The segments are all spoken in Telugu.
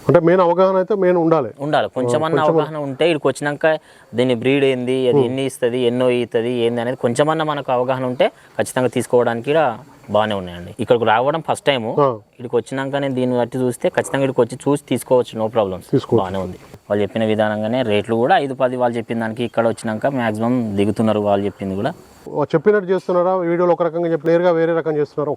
అంటే మెయిన్ అవగాహన అయితే మెయిన్ ఉండాలి. ఉండాలి. కొంచెమన్నా అవగాహన ఉంటే ఇక్కడికి వచ్చినాక దీని బ్రీడ్ ఏంది అది ఎన్ని ఇస్తుంది ఎన్నో ఇస్తుంది ఏంది అనేది కొంచెమన్నా మనకు అవగాహన ఉంటే ఖచ్చితంగా తీసుకోవడానికి బాగానే ఉన్నాయండి. ఇక్కడికి రావడం ఫస్ట్ టైము ఆ, ఇక్కడికి వచ్చినాక నేను దీన్ని బట్టి చూస్తే ఖచ్చితంగా ఇక్కడికి వచ్చి చూసి తీసుకోవచ్చు నో ప్రాబ్లమ్స్. బాగానే ఉంది. వాళ్ళు చెప్పిన విధానంగానే రేట్లు కూడా ఐదు పది వాళ్ళు చెప్పిన దానికి ఇక్కడ వచ్చినాక మాక్సిమం దిగుతున్నారు వాళ్ళు చెప్పింది కూడా. చెప్పినట్టు చేస్తున్నారా? వీడియోలో ఒక రకంగా చెప్పి వేరే రకం చేస్తున్నారా?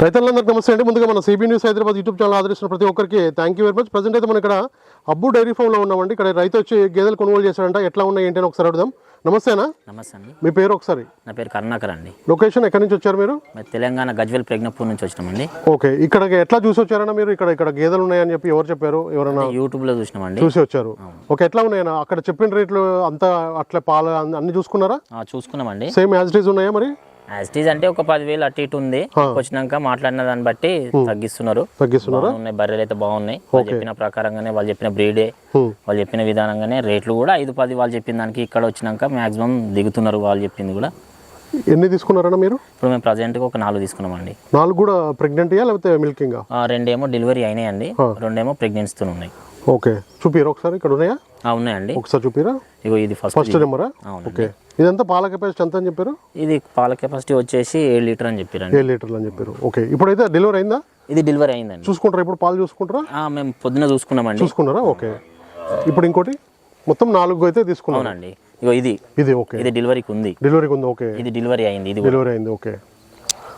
రైతులందరికీ నమస్తే అండి. ముందుగా మన CB news Hyderabad YouTube channel ఆదరిస్తున్న ప్రతి ఒక్కరికి thank you very much present అయితే మనం ఇక్కడ అబ్బు డైరీ ఫామ్లో ఉన్నామండి. ఇక్కడ రైతు వచ్చి గేదెలు కొనుగోలు చేశాడంట. ఎట్లా ఉన్నాయి ఏంటి అని ఒకసారి అడుగుదాం. నమస్తేనా? నమస్తే అండి. మీ పేరు ఒకసారి. నా పేరు కరుణాకర్ అండి. లొకేషన్ ఎక్కడి నుంచి వచ్చారు మీరు? తెలంగాణ గజ్వెల్ ప్రజ్ఞపూర్ నుంచి వచ్చినామండి. ఓకే. ఇక్కడ ఎట్లా చూసి వచ్చారన్నా మీరు? ఇక్కడ ఇక్కడ గేదెలు ఉన్నాయని చెప్పి ఎవరు చెప్పారు? ఎవరన్నా యూట్యూబ్లో చూసినామండి. చూసి వచ్చారు. ఓకే ఎట్లా ఉన్నాయన్నా? అక్కడ చెప్పిన రేట్లు అంతా అట్లా పాలు అన్ని- చూసుకున్నారా? చూసుకున్నామండి. సేమ్ యాజ్ ఉన్నాయా మరి? యాజ్ ఇట్ ఈజ్ అంటే ఒక పదివేలు అటు ఇటు ఉంది. వచ్చినాక మాట్లాడిన దాన్ని బట్టి తగ్గిస్తున్నారు. తగ్గిస్తున్నారా? బర్రెలు అయితే బాగున్నాయి. వాళ్ళు చెప్పిన ప్రకారంగానే వాళ్ళు చెప్పిన బ్రీడే. వాళ్ళు చెప్పిన విధానంగానే రేట్లు కూడా ఐదు పది వాళ్ళు చెప్పిన దానికి ఇక్కడ వచ్చినాక మాక్సిమం దిగుతున్నారు వాళ్ళు చెప్పింది కూడా. ఎన్ని తీసుకున్నారన్నా మీరు? ఇప్పుడు మేము ప్రజెంట్గా ఒక నాలుగు తీసుకున్నామండి. నాలుగు కూడా ప్రెగ్నెంట్యా లేకపోతే మిల్కింగా రెండేమో డెలివరీ అయినాయండి. రెండేమో ప్రెగ్నెన్సీతో ఉన్నాయి. ఓకే. చూపిరా ఒకసారి ఇక్కడ ఉన్నాయా? ఉన్నాయండి. ఒకసారి చూపిరా. ఇగో ఇది ఫస్ట్ ఫస్ట్ నెంబరా. ఓకే. ఇదంతా పాల కెపాసిటీ ఎంత అని చెప్పారు? ఇది పాల కెపాసిటీ వచ్చేసి ఏడు లీటర్ అని చెప్పారండి. ఏడు లీటర్లు అని చెప్పారు. ఓకే. ఇప్పుడైతే డెలివరీ అయిందా? ఇది డెలివరీ అయిందండి. చూసుకుంటారా? ఇప్పుడు పాలు చూసుకుంటారా? ఆ, మేము పొద్దున చూసుకున్నామండి. చూసుకున్నారా? ఓకే. ఇప్పుడు ఇంకోటి మొత్తం నాలుగు అయితే తీసుకున్నారు అవునండి. ఇగో ఇది. ఇది ఓకే. ఇది డెలివరీకి ఉంది. డెలివరీకి ఉంది ఓకే. ఇది డెలివరీ అయింది ఇది డెలివరీ అయింది ఓకే.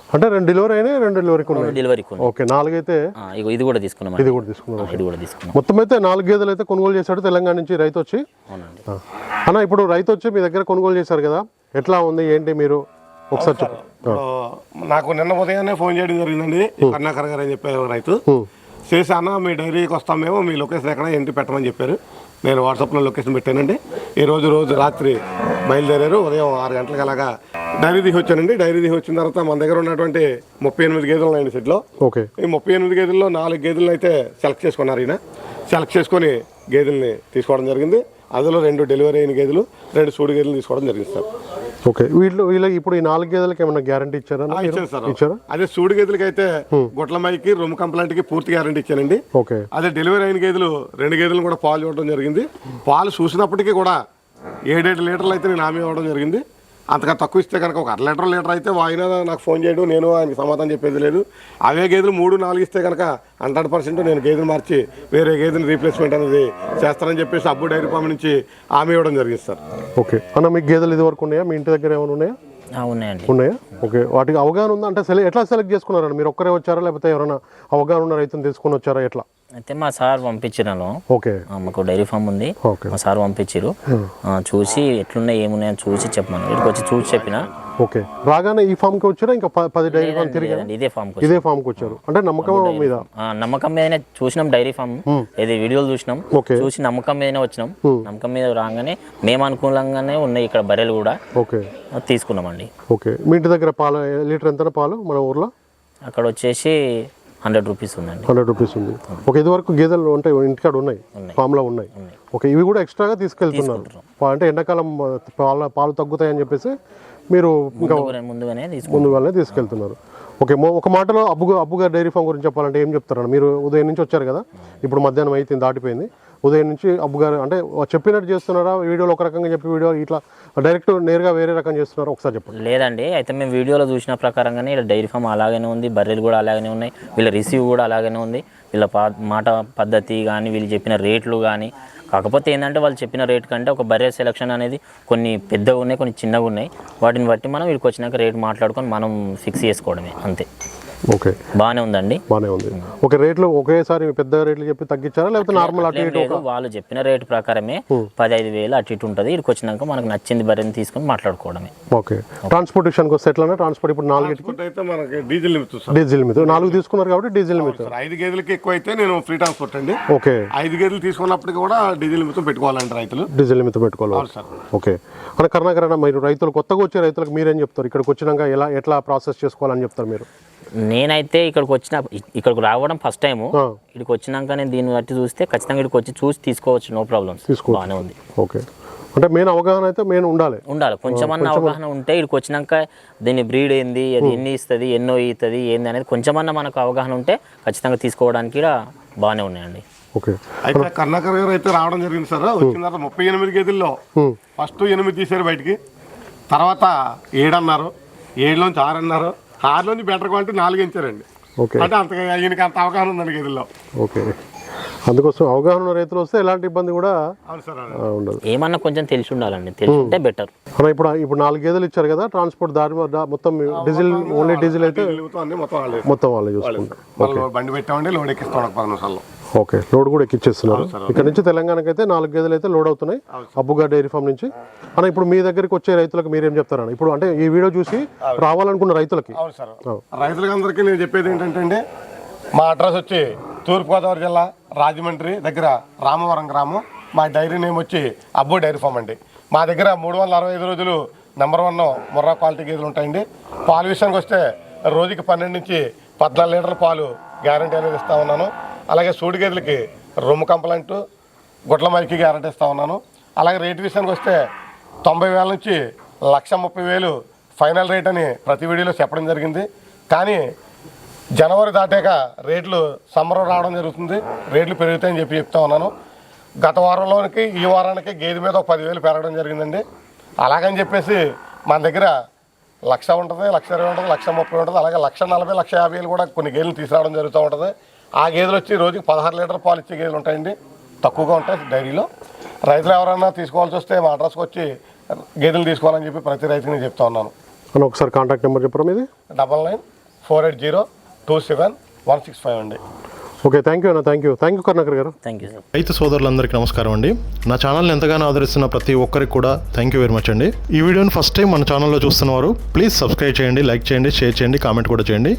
అంటే రెండు డెలివరీ అయినాయి రెండు డెలివరీకి ఉన్నాయి. డెలివరీకి ఉంది ఓకే నాలుగైతే ఇగో ఇది కూడా తీసుకున్నామండి ఇది కూడా తీసుకున్నారు ఆ, ఇది కూడా తీసుకున్నాం. మొత్తం అయితే నాలుగు గేదెలు అయితే కొనుగోలు చేశాడు తెలంగాణ నుంచి రైతు వచ్చి. అవునండి. ఆ. అన్న ఇప్పుడు రైతు వచ్చి మీ దగ్గర కొనుగోలు చేశారు కదా ఎట్లా ఉంది ఏంటి మీరు? ఒకసారి చెప్పు. నాకు నిన్న ఉదయాన్నే ఫోన్ చేయడం జరిగిందండి. కరుణాకర్ గారు అని చెప్పారు రైతు. చేసి అన్న మీ డైరీకి వస్తాం మేము మీ లొకేషన్ ఎక్కడ ఏంటి పెట్టమని చెప్పారు. నేను వాట్సాప్లో లొకేషన్ పెట్టానండి. ఈ రోజు రోజు రాత్రి బయలుదేరారు. ఉదయం ఆరు గంటలకు అలాగా డైరీ దిగి వచ్చానండి. డైరీ దిగి వచ్చిన తర్వాత మన దగ్గర ఉన్నటువంటి ముప్పై ఎనిమిది గేదెలు ఉన్నాయండి సెట్లో. ఓకే. ఈ ముప్పై ఎనిమిది గేదెల్లో నాలుగు గేదెలను అయితే సెలెక్ట్ చేసుకున్నారు ఈయన. సెలెక్ట్ చేసుకొని గేదెల్ని తీసుకోవడం జరిగింది. అందులో రెండు డెలివరీ అయిన గేదెలు రెండు సూడి గేదెలు తీసుకోవడం జరిగింది సార్. ఓకే. వీళ్ళు వీళ్ళకి ఇప్పుడు ఈ నాలుగు గేదెలకి ఏమైనా గ్యారంటీ ఇచ్చారా? ఆ, ఇచ్చాను సార్. ఇచ్చారా? అదే సూడి గేదెలకి అయితే గుట్లమైకి రొమ్ము కంప్లైంట్కి పూర్తి గ్యారంటీ ఇచ్చానండి. ఓకే. అదే డెలివరీ అయిన గేదెలు రెండు గేదెలు కూడా పాలు చూడడం జరిగింది. పాలు చూసినప్పటికీ కూడా ఏడేడు లీటర్లు అయితే నేను హామీ ఇవ్వడం జరిగింది. అంతగా తక్కువ ఇస్తే కనుక ఒక అర లీటర్ లీటర్ అయితే ఆయన నాకు ఫోన్ చేయడం నేను ఆయనకి సమాధానం చెప్పేది లేదు. అవే గేదెలు మూడు నాలుగు ఇస్తే కనుక హండ్రెడ్ పర్సెంట్ నేను గేదెలు మార్చి వేరే గేదెని రీప్లేస్మెంట్ అనేది చేస్తానని చెప్పేసి అబ్బు డైరీ ఫామ్ నుంచి హామీ ఇవ్వడం జరిగింది సార్. ఓకే. అన్న మీకు గేదెలు ఇది వరకు ఉన్నాయా? మీ ఇంటి దగ్గర ఏమైనా ఉన్నాయా? ఉన్నాయండి. ఉన్నాయా? ఓకే. వాటికి అవగాహన ఉందా? అంటే సెలెక్ట్ ఎట్లా సెలెక్ట్ చేసుకున్నారండి? మీరు ఒక్కరే వచ్చారా? లేకపోతే ఎవరైనా అవగాహన ఉన్న రైతుని తీసుకొని వచ్చారా? ఎట్లా? అయితే మా సార్ పంపించినాను ఓకే. మాకు డైరీ ఫామ్ ఉంది. మా సార్ పంపించారు చూసి ఎట్లున్నాయి ఏమున్నాయని చూసి చెప్పమను ఇక్కడికి వచ్చి చూసి చెప్పిన. ఓకే. రాగానే ఈ ఫామ్కి వచ్చారా? ఇంకా పది డైరీ ఫామ్ తిరిగి ఇదే ఫామ్ ఇదే ఫామ్కి వచ్చారు. అంటే నమ్మకం మీద? నమ్మకం మీదనే చూసినాం డైరీ ఫామ్. ఇది వీడియోలు చూసినాం. చూసి నమ్మకం మీదనే వచ్చినాం. నమ్మకం మీద రాగానే మేము అనుకూలంగానే ఉన్నాయి ఇక్కడ బర్రెలు కూడా. ఓకే. తీసుకున్నామండి. ఓకే. మీ ఇంటి దగ్గర పాలు లీటర్ ఎంత పాలు మన ఊర్లో? అక్కడ వచ్చేసి హండ్రెడ్ రూపీస్ ఉందండి. హండ్రెడ్ రూపీస్ ఉంది. ఓకే ఇది వరకు గేదెలు ఉంటాయి ఇంటికాడ ఉన్నాయి ఫామ్లో ఉన్నాయి. ఓకే ఇవి కూడా ఎక్స్ట్రాగా తీసుకెళ్తున్నారు. అంటే ఎండాకాలం పాల పాలు తగ్గుతాయని చెప్పేసి మీరు ఇంకా ముందుగానే- ముందుగానే తీసుకెళ్తున్నారు. ఓకే ఒక మాటలో అబ్బు అబ్బు గారి డైరీ ఫామ్ గురించి చెప్పాలంటే ఏం చెప్తారండి? మీరు ఉదయం నుంచి వచ్చారు కదా? ఇప్పుడు మధ్యాహ్నం అయితే దాటిపోయింది. ఉదయం నుంచి అబ్బుగారు అంటే చెప్పినట్టు చేస్తున్నారా? వీడియోలో ఒక రకంగా చెప్పి వీడియో ఇట్లా డైరెక్ట్ నేరుగా వేరే రకం చేస్తున్నారా? ఒకసారి చెప్పండి. లేదండి. అయితే మేము వీడియోలో చూసిన ప్రకారంగానే ఇలా డైరీ ఫామ్ అలాగనే ఉంది బర్రెలు కూడా అలాగనే ఉన్నాయి వీళ్ళ రిసీవ్ కూడా అలాగనే ఉంది. వీళ్ళ మాట పద్ధతి కానీ వీళ్ళు చెప్పిన రేట్లు కానీ కాకపోతే ఏంటంటే వాళ్ళు చెప్పిన రేట్ కంటే ఒక బర్రె సెలక్షన్ అనేది కొన్ని పెద్దగా ఉన్నాయి కొన్ని చిన్నగా ఉన్నాయి. వాటిని బట్టి మనం వీడికి వచ్చినాక రేట్ మాట్లాడుకొని మనం ఫిక్స్ చేసుకోవడమే అంతే. ఓకే. బాగానే ఉందండి. బాగానే ఉంది. ఓకే రేట్లు ఒకేసారి పెద్ద రేట్లు చెప్పి తగ్గించారా? లేకపోతే నార్మల్ అటు ఇటు వాళ్ళు చెప్పిన రేట్ ప్రకారమే పదహైదు వేలు అటు ఇటు ఉంటుంది. ఇక్కడికి వచ్చినాక మనకు నచ్చింది బర్రెని తీసుకొని మాట్లాడుకోవడమే. ఓకే. ట్రాన్స్పోర్టేషన్కి వస్తే ఎట్లా ట్రాన్స్పోర్ట్ ఇప్పుడు నాలుగు అయితే మనకి డీజిల్ లిమిట్ డీజిల్ మీద నాలుగు తీసుకున్నారు కాబట్టి డీజిల్ మీద ఐదు గేదెలకి ఎక్కువ అయితే నేను ఫ్రీ ట్రాన్స్పోర్ట్ అండి. ఓకే. ఐదు గేదెలు తీసుకున్నప్పటికీ కూడా డీజిల్ మొత్తం పెట్టుకోవాలండి రైతులు. డీజిల్ మీద పెట్టుకోవాలి. సార్. ఓకే. అంటే కర్ణాకరణ మీరు రైతులు కొత్తగా వచ్చే రైతులకు మీరేం చెప్తారు? ఇక్కడికి వచ్చినాక ఎలా ఎట్లా ప్రాసెస్ చేసుకోవాలని చెప్తారు మీరు? నేనైతే ఇక్కడికి వచ్చిన ఇక్కడికి రావడం ఫస్ట్ టైము ఆ, ఇక్కడికి వచ్చినాక నేను దీన్ని బట్టి చూస్తే ఖచ్చితంగా ఇక్కడికి వచ్చి చూసి తీసుకోవచ్చు నో ప్రాబ్లమ్స్. బాగానే ఉంది. ఓకే. అంటే మెయిన్ అవగాహన అయితే మెయిన్ ఉండాలి. ఉండాలి. కొంచెమన్నా అవగాహన ఉంటే ఇక్కడికి వచ్చినాక దీని బ్రీడ్ ఏంది అది ఎన్ని ఇస్తుంది ఎన్నో ఇస్తుంది ఏంది అనేది కొంచెమన్నా మనకు అవగాహన ఉంటే ఖచ్చితంగా తీసుకోవడానికి కూడా బాగానే ఉన్నాయండి. ఓకే. అయితే కర్ణాకర్ గారు అయితే రావడం జరిగింది సార్. వచ్చిన తర్వాత ముప్పై ఎనిమిది గేదెల్లో ఫస్ట్ ఎనిమిది తీశారు బయటికి. తర్వాత ఏడు అన్నారు ఏడులోంచి ఆరు అన్నారు ఆరులోంచి బెటర్ క్వాలిటీ నాలుగు ఇచ్చారండి ఓకే. అంటే అంత ఈయనకి అంత అవగాహన ఉందండి గేదెల్లో ఓకే. అందుకోసం అవగాహన ఉన్న రైతులు వస్తే ఎలాంటి ఇబ్బంది కూడా ఉండదు. ఏమన్నా కొంచెం తెలిసి ఉండాలండి. తెలిసి ఉంటే బెటర్. అన్న ఇప్పుడు ఇప్పుడు నాలుగు గేదెలు ఇచ్చారు కదా ట్రాన్స్పోర్ట్ దారి మొత్తం డీజిల్ ఓన్లీ డీజిల్ అయితే మొత్తం వాళ్ళే. మొత్తం వాళ్ళే చూసుకుంటారు. బండి పెట్టామండి లోడ్ ఎక్కిస్తాం పది నిమిషాల్లో. ఓకే లోడ్ కూడా ఎక్కిచ్చేస్తున్నారు. ఇక్కడ నుంచి తెలంగాణకి అయితే నాలుగు గేదెలు అయితే లోడ్ అవుతున్నాయి. అబ్బుగా డైరీ ఫామ్ నుంచి. అన్న ఇప్పుడు మీ దగ్గరికి వచ్చే రైతులకు మీరేం చెప్తారన్న ఇప్పుడు అంటే ఈ వీడియో చూసి రావాలనుకున్న రైతులకి. అవును సార్. రైతులందరికీ నేను చెప్పేది ఏంటంటే అండి మా అడ్రస్ వచ్చి తూర్పుగోదావరి జిల్లా రాజమండ్రి దగ్గర రామవరం గ్రామం. మా డైరీ నేమ్ వచ్చి అబ్బు డైరీ ఫామ్ అండి. మా దగ్గర మూడు వందల అరవై ఐదు రోజులు నెంబర్ వన్ ముర్రా క్వాలిటీ గేదెలు ఉంటాయండి. పాల విషయానికి వస్తే రోజుకి పన్నెండు నుంచి పద్నాలుగు లీటర్ల పాలు గ్యారంటీ అనేది ఇస్తా ఉన్నాను. అలాగే సూడి గేదెలకి రొమ్ము కంప్లైంట్ గుట్ల మైకి గ్యారెంటీ ఇస్తా ఉన్నాను. అలాగే రేటు విషయానికి వస్తే తొంభై వేల నుంచి లక్ష ముప్పై వేలు ఫైనల్ రేట్ అని ప్రతి వీడియోలో చెప్పడం జరిగింది. కానీ జనవరి దాటాక రేట్లు సమ్మరం రావడం జరుగుతుంది. రేట్లు పెరుగుతాయని చెప్పి చెప్తా ఉన్నాను. గత వారంలోనికి ఈ వారానికి గేదె మీద ఒక పదివేలు పెరగడం జరిగిందండి. అలాగని చెప్పేసి మన దగ్గర లక్ష ఉంటుంది లక్ష ఇరవై ఉంటుంది లక్ష ముప్పై ఉంటుంది అలాగే లక్ష నలభై లక్ష యాభై వేలు కూడా కొన్ని గేదెలు తీసుకురావడం జరుగుతూ ఉంటుంది. ఆ గేదెలు వచ్చి రోజుకి పదహారు లీటర్ పాలు ఇచ్చే గేదెలు ఉంటాయండి. తక్కువగా ఉంటాయి డైరీలో. రైతులు ఎవరైనా తీసుకోవాల్సి వస్తే మా అడ్రస్కి వచ్చి గేదెలు తీసుకోవాలని చెప్పి ప్రతి రైతుకి నేను చెప్తా ఉన్నాను. ఒకసారి కాంటాక్ట్ నెంబర్ చెప్పరా మీది? Double nine four eight zero two seven one six five అండి. ఓకే థ్యాంక్ యూ అన్న thank you. Thank you Karnakar garu. Thank you sir. రైతు సోదరులందరికీ నమస్కారం అండి. నా ఛానల్ని ఎంతగానో ఆదరిస్తున్న ప్రతి ఒక్కరికి కూడా థ్యాంక్ యూ వెరీ మచ్ అండి. ఈ వీడియోని ఫస్ట్ టైం మన ఛానల్లో చూస్తున్నవారు ప్లీజ్ సబ్స్క్రైబ్ చేయండి లైక్ చేయండి షేర్ చేయండి కామెంట్ కూడా చేయండి.